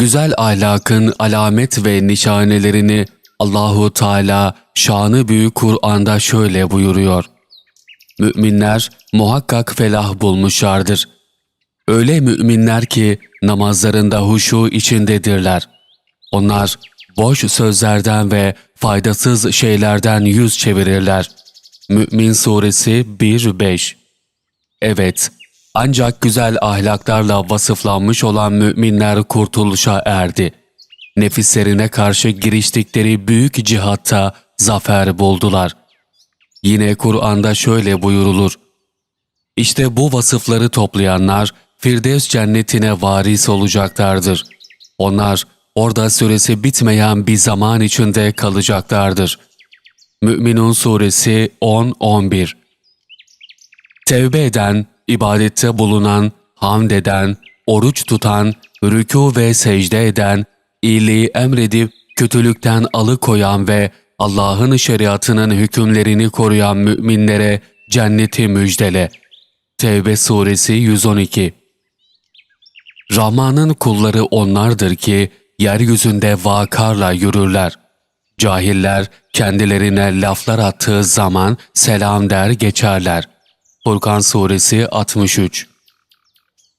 Güzel ahlakın alamet ve nişanelerini Allahu Teala şanı büyük Kur'an'da şöyle buyuruyor. Müminler muhakkak felah bulmuşlardır. Öyle müminler ki namazlarında huşu içindedirler. Onlar boş sözlerden ve faydasız şeylerden yüz çevirirler. Mü'min Suresi 1-5 Evet, ancak güzel ahlaklarla vasıflanmış olan müminler kurtuluşa erdi. Nefislerine karşı giriştikleri büyük cihatta zafer buldular. Yine Kur'an'da şöyle buyurulur. İşte bu vasıfları toplayanlar Firdevs cennetine varis olacaklardır. Onlar orada süresi bitmeyen bir zaman içinde kalacaklardır. Mü'minun Suresi 10-11 Tevbe eden, ibadette bulunan, hamd eden, oruç tutan, rükû ve secde eden, iyiliği emredip kötülükten alıkoyan ve Allah'ın şeriatının hükümlerini koruyan müminlere cenneti müjdele. Tevbe suresi 112 Rahman'ın kulları onlardır ki yeryüzünde vakarla yürürler. Cahiller kendilerine laflar attığı zaman selam der geçerler. Furkan Suresi 63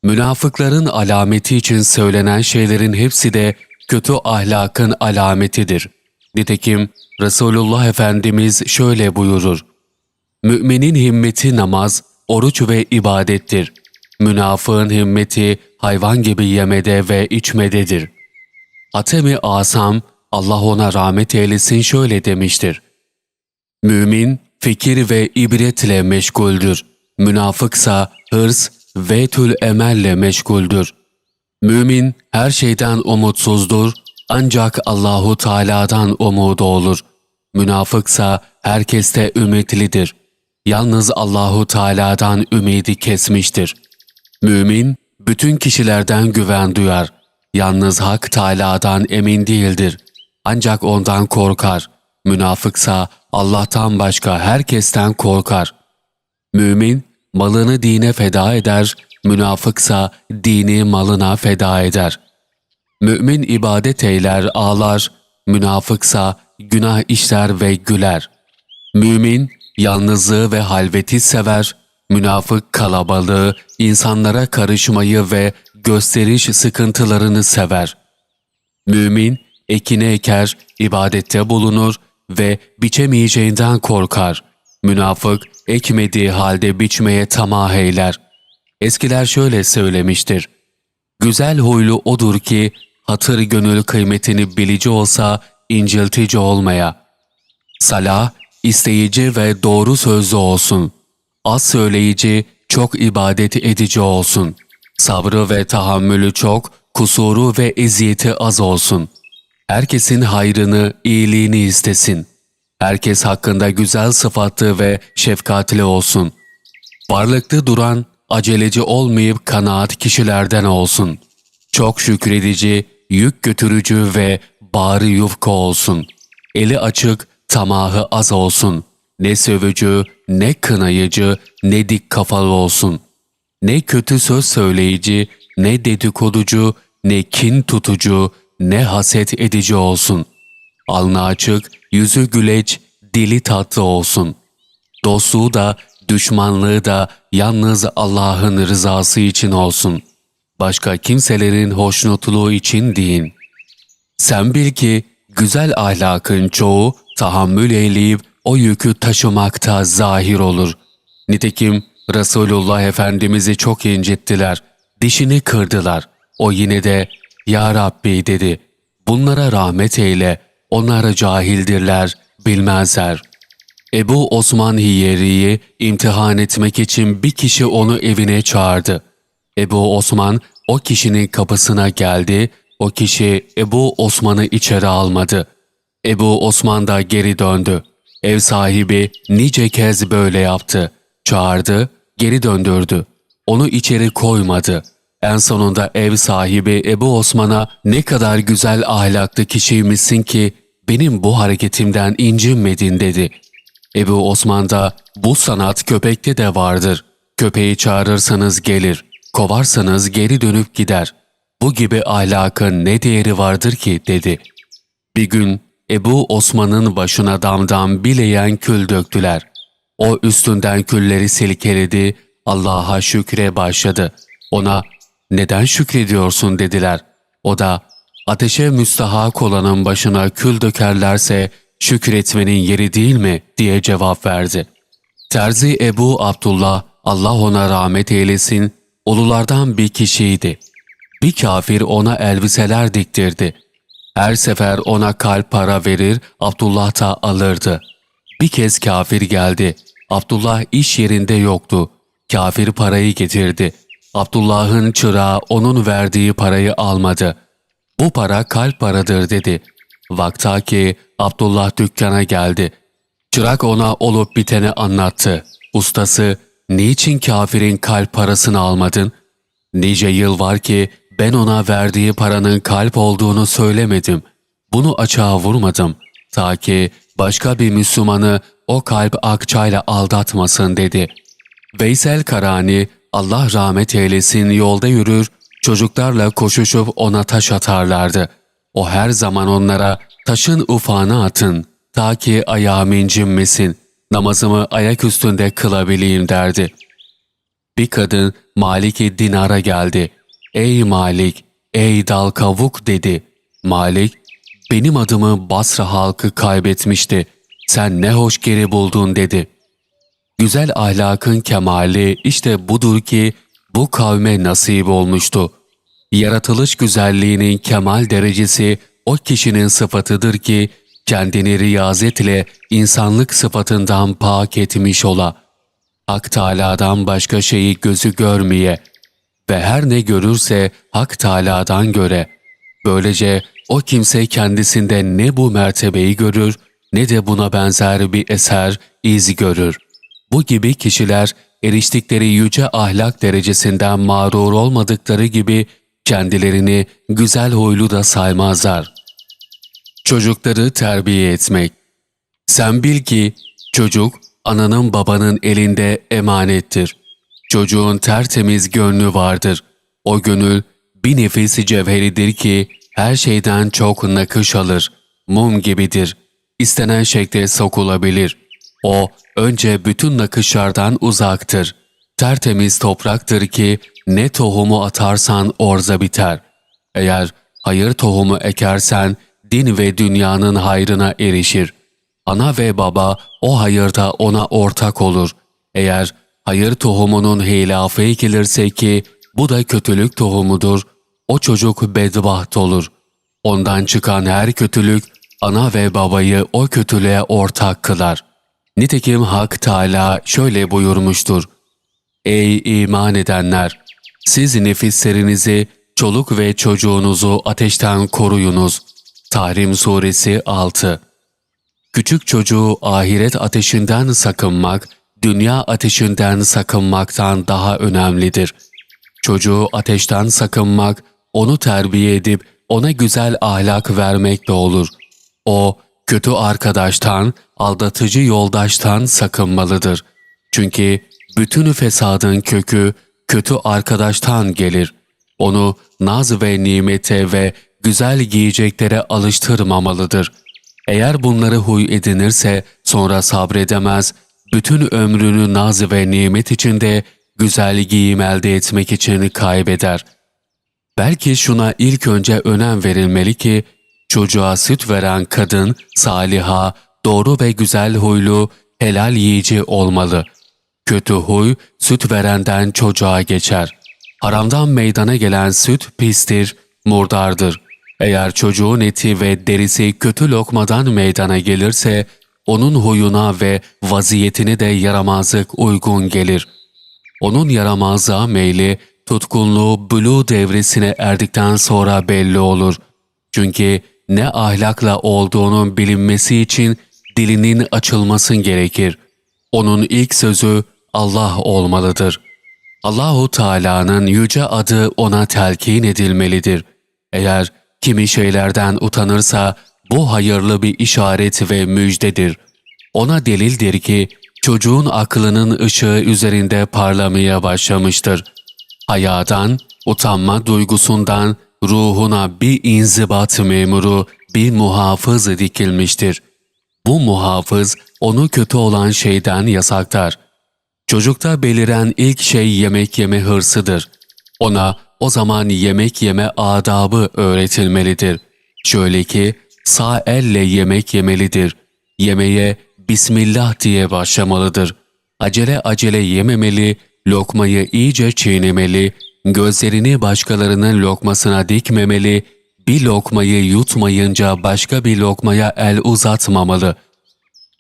Münafıkların alameti için söylenen şeylerin hepsi de kötü ahlakın alametidir. Nitekim Resulullah Efendimiz şöyle buyurur. Müminin himmeti namaz, oruç ve ibadettir. Münafığın himmeti hayvan gibi yemede ve içmededir. Atemi Asam, Allah ona rahmet eylesin şöyle demiştir. Mümin, fikir ve ibretle meşguldür. Münafıksa hırs ve tül emelle meşguldür. Mümin her şeyden umutsuzdur ancak Allahu Teala'dan umudu olur. Münafıksa herkeste ümitlidir. Yalnız Allahu Teala'dan ümidi kesmiştir. Mümin bütün kişilerden güven duyar. Yalnız Hak Teala'dan emin değildir. Ancak ondan korkar. Münafıksa Allah'tan başka herkesten korkar. Mümin malını dine feda eder, münafıksa dini malına feda eder. Mümin ibadet eyler, ağlar, münafıksa günah işler ve güler. Mümin yalnızlığı ve halveti sever, münafık kalabalığı, insanlara karışmayı ve gösteriş sıkıntılarını sever. Mümin ekini eker, ibadette bulunur ve biçemeyeceğinden korkar. Münafık ekmediği halde biçmeye tamah eyler. Eskiler şöyle söylemiştir. Güzel huylu odur ki hatır gönül kıymetini bilici olsa inciltici olmaya. Salah, isteyici ve doğru sözlü olsun. Az söyleyici, çok ibadet edici olsun. Sabrı ve tahammülü çok, kusuru ve eziyeti az olsun. Herkesin hayrını, iyiliğini istesin. Herkes hakkında güzel sıfatlı ve şefkatli olsun. Varlıklı duran, aceleci olmayıp kanaat kişilerden olsun. Çok şükredici, yük götürücü ve bağrı yufka olsun. Eli açık, tamahı az olsun. Ne sövücü, ne kınayıcı, ne dik kafalı olsun. Ne kötü söz söyleyici, ne dedikoducu, ne kin tutucu, ne haset edici olsun. Alnı açık, yüzü güleç, dili tatlı olsun. Dostluğu da, düşmanlığı da yalnız Allah'ın rızası için olsun. Başka kimselerin hoşnutluğu için değil. Sen bil ki güzel ahlakın çoğu tahammül eyleyip o yükü taşımakta zahir olur. Nitekim Resulullah Efendimiz'i çok incittiler, dişini kırdılar. O yine de Ya Rabbi dedi, bunlara rahmet eyle, onlar cahildirler, bilmezler. Ebu Osman Hiyeri'yi imtihan etmek için bir kişi onu evine çağırdı. Ebu Osman o kişinin kapısına geldi, o kişi Ebu Osman'ı içeri almadı. Ebu Osman da geri döndü. Ev sahibi nice kez böyle yaptı. Çağırdı, geri döndürdü. Onu içeri koymadı. En sonunda ev sahibi Ebu Osman'a ne kadar güzel ahlaklı kişiymişsin ki benim bu hareketimden incinmedin dedi. Ebu Osman da bu sanat köpekte de vardır. Köpeği çağırırsanız gelir, kovarsanız geri dönüp gider. bu gibi ahlakın ne değeri vardır ki dedi. Bir gün Ebu Osman'ın başına damdam bileyen kül döktüler. O üstünden külleri silkeledi, Allah'a şükre başladı. Ona neden şükrediyorsun dediler. O da ateşe müstahak olanın başına kül dökerlerse şükretmenin yeri değil mi diye cevap verdi. Terzi Ebu Abdullah Allah ona rahmet eylesin ululardan bir kişiydi. Bir kafir ona elbiseler diktirdi. Her sefer ona kalp para verir, Abdullah da alırdı. Bir kez kafir geldi. Abdullah iş yerinde yoktu. Kafir parayı getirdi. Abdullah'ın çırağı onun verdiği parayı almadı. Bu para kalp paradır dedi. Vaktaki Abdullah dükkana geldi. Çırak ona olup biteni anlattı. Ustası, niçin kafirin kalp parasını almadın? Nice yıl var ki ben ona verdiği paranın kalp olduğunu söylemedim. Bunu açığa vurmadım. Ta ki başka bir Müslümanı o kalp akçayla aldatmasın dedi. Veysel Karani, Allah rahmet eylesin yolda yürür, çocuklarla koşuşup ona taş atarlardı. O her zaman onlara taşın ufağını atın, ta ki ayağım incinmesin, namazımı ayak üstünde kılabileyim derdi. Bir kadın Malik-i Dinar'a geldi. Ey Malik, ey dal kavuk dedi. Malik, benim adımı Basra halkı kaybetmişti. Sen ne hoş geri buldun dedi. Güzel ahlakın kemali işte budur ki bu kavme nasip olmuştu. Yaratılış güzelliğinin kemal derecesi o kişinin sıfatıdır ki kendini riyazetle insanlık sıfatından pak etmiş ola. Hak Teâlâ'dan başka şeyi gözü görmeye ve her ne görürse Hak Teâlâ'dan göre. Böylece o kimse kendisinde ne bu mertebeyi görür ne de buna benzer bir eser, iz görür. Bu gibi kişiler eriştikleri yüce ahlak derecesinden mağrur olmadıkları gibi kendilerini güzel huylu da saymazlar. Çocukları terbiye etmek Sen bil ki çocuk ananın babanın elinde emanettir. Çocuğun tertemiz gönlü vardır. O gönül bir nefesi cevheridir ki her şeyden çok nakış alır. Mum gibidir. İstenen şekle sokulabilir. O önce bütün nakışlardan uzaktır. Tertemiz topraktır ki ne tohumu atarsan orza biter. Eğer hayır tohumu ekersen din ve dünyanın hayrına erişir. Ana ve baba o hayırda ona ortak olur. Eğer hayır tohumunun hilafı ekilirse ki bu da kötülük tohumudur, o çocuk bedbaht olur. Ondan çıkan her kötülük ana ve babayı o kötülüğe ortak kılar. Nitekim Hak Teala şöyle buyurmuştur. Ey iman edenler! Siz nefislerinizi, çoluk ve çocuğunuzu ateşten koruyunuz. Tahrim Suresi 6 Küçük çocuğu ahiret ateşinden sakınmak, dünya ateşinden sakınmaktan daha önemlidir. Çocuğu ateşten sakınmak, onu terbiye edip ona güzel ahlak vermek de olur. O, kötü arkadaştan, aldatıcı yoldaştan sakınmalıdır. Çünkü bütün fesadın kökü kötü arkadaştan gelir. Onu naz ve nimete ve güzel giyeceklere alıştırmamalıdır. Eğer bunları huy edinirse sonra sabredemez, bütün ömrünü naz ve nimet içinde güzel giyim elde etmek için kaybeder. Belki şuna ilk önce önem verilmeli ki, çocuğa süt veren kadın, saliha, doğru ve güzel huylu, helal yiyici olmalı. Kötü huy, süt verenden çocuğa geçer. Haramdan meydana gelen süt pistir, murdardır. Eğer çocuğun eti ve derisi kötü lokmadan meydana gelirse, onun huyuna ve vaziyetine de yaramazlık uygun gelir. Onun yaramazlığa meyli, tutkunluğu bulu devresine erdikten sonra belli olur. Çünkü ne ahlakla olduğunun bilinmesi için dilinin açılmasın gerekir. Onun ilk sözü Allah olmalıdır. Allahu Teala'nın yüce adı ona telkin edilmelidir. Eğer kimi şeylerden utanırsa bu hayırlı bir işaret ve müjdedir. Ona delildir ki çocuğun aklının ışığı üzerinde parlamaya başlamıştır. Hayadan, utanma duygusundan, ruhuna bir inzibat memuru, bir muhafız dikilmiştir. Bu muhafız onu kötü olan şeyden yasaklar. Çocukta beliren ilk şey yemek yeme hırsıdır. Ona o zaman yemek yeme adabı öğretilmelidir. Şöyle ki sağ elle yemek yemelidir. Yemeğe Bismillah diye başlamalıdır. Acele acele yememeli, lokmayı iyice çiğnemeli, gözlerini başkalarının lokmasına dikmemeli, bir lokmayı yutmayınca başka bir lokmaya el uzatmamalı.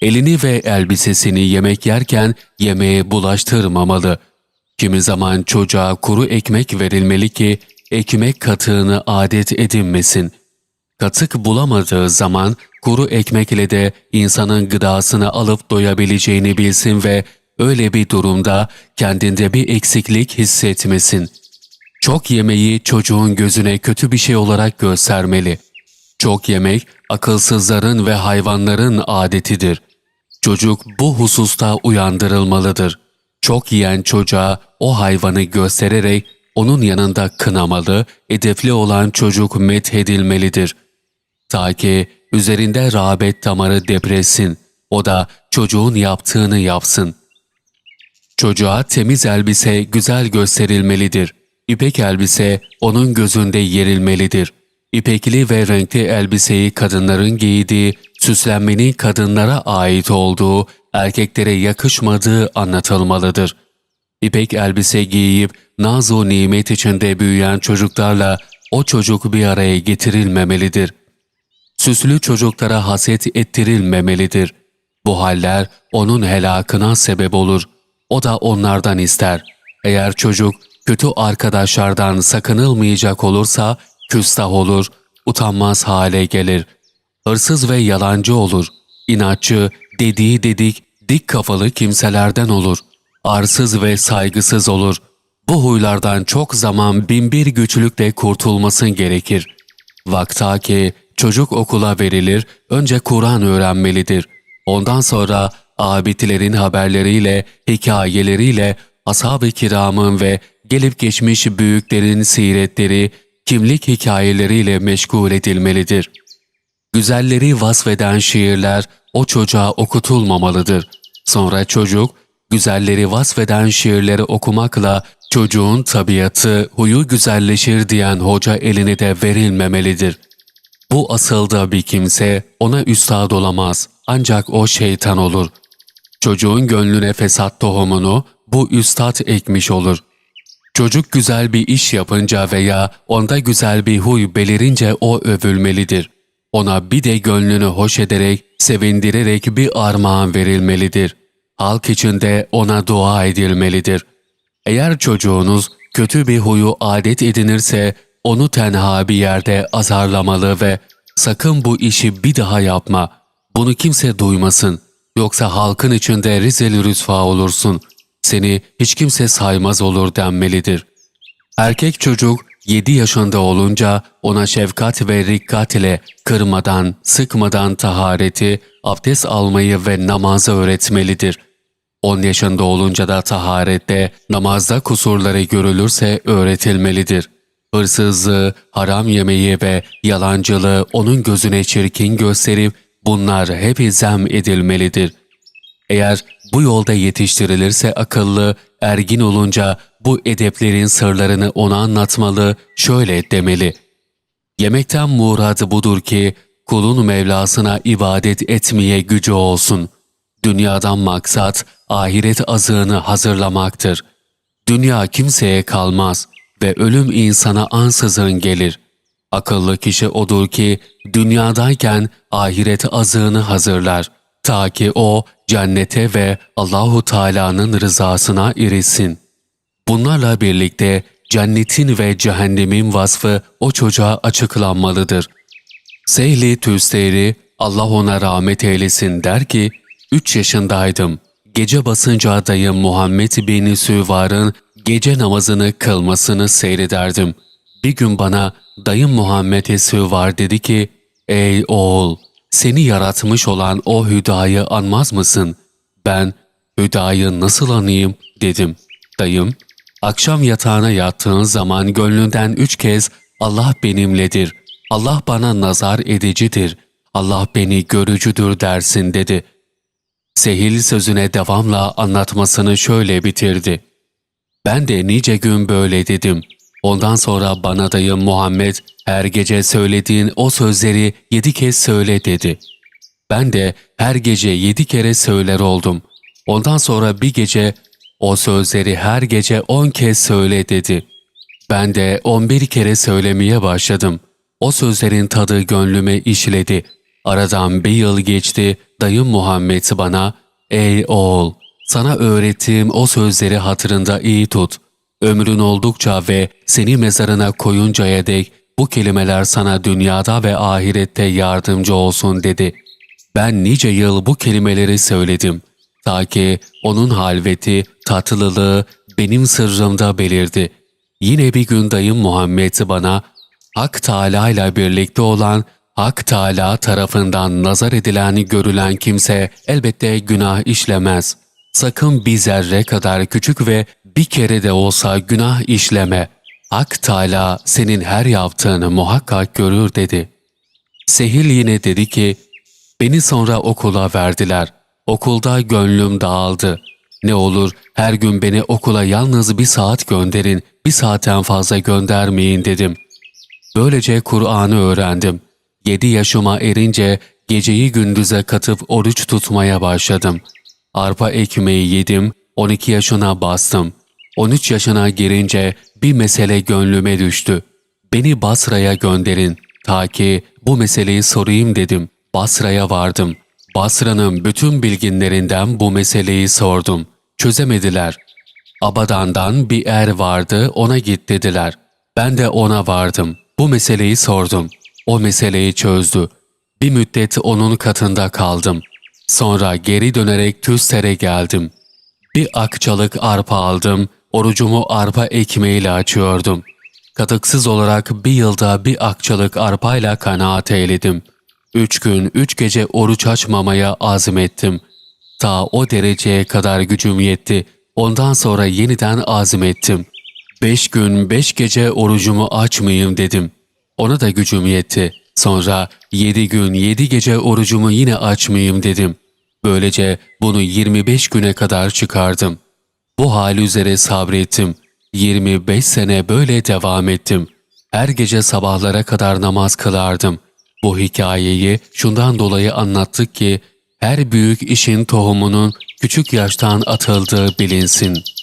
Elini ve elbisesini yemek yerken yemeğe bulaştırmamalı. Kimi zaman çocuğa kuru ekmek verilmeli ki ekmek katığını adet edinmesin. Katık bulamadığı zaman kuru ekmek ile de insanın gıdasını alıp doyabileceğini bilsin ve öyle bir durumda kendinde bir eksiklik hissetmesin. Çok yemeği çocuğun gözüne kötü bir şey olarak göstermeli. Çok yemek akılsızların ve hayvanların adetidir. Çocuk bu hususta uyandırılmalıdır. Çok yiyen çocuğa o hayvanı göstererek onun yanında kınamalı, edepli olan çocuk methedilmelidir. Ta ki üzerinde rağbet damarı depresin, o da çocuğun yaptığını yapsın. Çocuğa temiz elbise güzel gösterilmelidir. İpek elbise onun gözünde yerilmelidir. İpekli ve renkli elbiseyi kadınların giydiği, süslenmenin kadınlara ait olduğu, erkeklere yakışmadığı anlatılmalıdır. İpek elbise giyip nazu nimet içinde büyüyen çocuklarla o çocuk bir araya getirilmemelidir. Süslü çocuklara haset ettirilmemelidir. Bu haller onun helakına sebep olur. O da onlardan ister. Eğer çocuk kötü arkadaşlardan sakınılmayacak olursa küstah olur, utanmaz hale gelir. Hırsız ve yalancı olur. İnatçı, dediği dedik, dik kafalı kimselerden olur. Arsız ve saygısız olur. Bu huylardan çok zaman binbir güçlükle kurtulmasın gerekir. Vakta ki çocuk okula verilir, önce Kur'an öğrenmelidir. Ondan sonra abidlerin haberleriyle, hikayeleriyle, ashab-ı kiramın ve gelip geçmiş büyüklerin siretleri, kimlik hikayeleriyle meşgul edilmelidir. Güzelleri vasfeden şiirler o çocuğa okutulmamalıdır. Sonra çocuk, güzelleri vasfeden şiirleri okumakla çocuğun tabiatı, huyu güzelleşir diyen hoca eline de verilmemelidir. Bu asılda bir kimse ona üstad olamaz ancak o şeytan olur. Çocuğun gönlüne fesat tohumunu bu üstad ekmiş olur. Çocuk güzel bir iş yapınca veya onda güzel bir huy belirince o övülmelidir. Ona bir de gönlünü hoş ederek, sevindirerek bir armağan verilmelidir. Halk içinde ona dua edilmelidir. Eğer çocuğunuz kötü bir huyu adet edinirse onu tenha bir yerde azarlamalı ve sakın bu işi bir daha yapma. Bunu kimse duymasın. Yoksa halkın içinde rezil rüsva olursun. Seni hiç kimse saymaz olur denmelidir. Erkek çocuk 7 yaşında olunca ona şefkat ve rikkat ile kırmadan, sıkmadan tahareti, abdest almayı ve namazı öğretmelidir. 10 yaşında olunca da taharette, namazda kusurları görülürse öğretilmelidir. Hırsızlığı, haram yemeği ve yalancılığı onun gözüne çirkin gösterip bunlar hep zem edilmelidir. Eğer bu yolda yetiştirilirse akıllı, ergin olunca bu edeplerin sırlarını ona anlatmalı, şöyle demeli. Yemekten muradı budur ki kulun Mevlasına ibadet etmeye gücü olsun. Dünyadan maksat ahiret azığını hazırlamaktır. Dünya kimseye kalmaz ve ölüm insana ansızın gelir. Akıllı kişi odur ki dünyadayken ahiret azığını hazırlar. Ta ki o cennete ve Allahu Teala'nın rızasına erisin. Bunlarla birlikte cennetin ve cehennemin vasfı o çocuğa açıklanmalıdır. Sehli Tüsteri Allah ona rahmet eylesin der ki, üç yaşındaydım. Gece basınca dayım Muhammed bin Süvar'ın gece namazını kılmasını seyrederdim. Bir gün bana dayım Muhammed Süvar dedi ki, Ey oğul! Seni yaratmış olan o Hüda'yı anmaz mısın? Ben, Hüda'yı nasıl anayım dedim. Dayım, akşam yatağına yattığın zaman gönlünden üç kez Allah benimledir. Allah bana nazar edicidir. Allah beni görücüdür dersin dedi. Sehil sözüne devamla anlatmasını şöyle bitirdi. Ben de nice gün böyle dedim. Ondan sonra bana dayım Muhammed her gece söylediğin o sözleri yedi kez söyle dedi. Ben de her gece yedi kere söyler oldum. Ondan sonra bir gece o sözleri her gece on kez söyle dedi. Ben de on bir kere söylemeye başladım. O sözlerin tadı gönlüme işledi. Aradan bir yıl geçti, dayım Muhammed bana, ''Ey oğul, sana öğrettiğim o sözleri hatırında iyi tut. Ömrün oldukça ve seni mezarına koyuncaya dek bu kelimeler sana dünyada ve ahirette yardımcı olsun.'' dedi. Ben nice yıl bu kelimeleri söyledim. Ta ki onun halveti, tatlılığı benim sırrımda belirdi. Yine bir gün dayım Muhammed bana Hak Teâlâ ile birlikte olan Hak Teâlâ tarafından nazar edilen görülen kimse elbette günah işlemez. Sakın bir zerre kadar küçük ve bir kere de olsa günah işleme. Hak Teâlâ senin her yaptığını muhakkak görür dedi. Sehil yine dedi ki, Beni sonra okula verdiler. Okulda gönlüm dağıldı. Ne olur her gün beni okula yalnız bir saat gönderin, bir saatten fazla göndermeyin dedim. Böylece Kur'an'ı öğrendim. Yedi yaşıma erince geceyi gündüze katıp oruç tutmaya başladım. Arpa ekmeği yedim, 12 yaşına bastım. 13 yaşına girince bir mesele gönlüme düştü. Beni Basra'ya gönderin ta ki bu meseleyi sorayım dedim. Basra'ya vardım. Basra'nın bütün bilginlerinden bu meseleyi sordum. Çözemediler. Abadan'dan bir er vardı ona git dediler. Ben de ona vardım. Bu meseleyi sordum. O meseleyi çözdü. Bir müddet onun katında kaldım. Sonra geri dönerek Tüster'e geldim. Bir akçalık arpa aldım. Orucumu arpa ekmeğiyle açıyordum. Katıksız olarak bir yılda bir akçalık arpayla kanaat eyledim. Üç gün, üç gece oruç açmamaya azmettim. Ta o dereceye kadar gücüm yetti. Ondan sonra yeniden azmettim. Beş gün, beş gece orucumu açmayayım dedim. Ona da gücüm yetti. Sonra yedi gün, yedi gece orucumu yine açmayayım dedim. Böylece bunu 25 güne kadar çıkardım. Bu hal üzere sabrettim. 25 sene böyle devam ettim. Her gece sabahlara kadar namaz kılardım. Bu hikayeyi şundan dolayı anlattık ki her büyük işin tohumunun küçük yaştan atıldığı bilinsin.''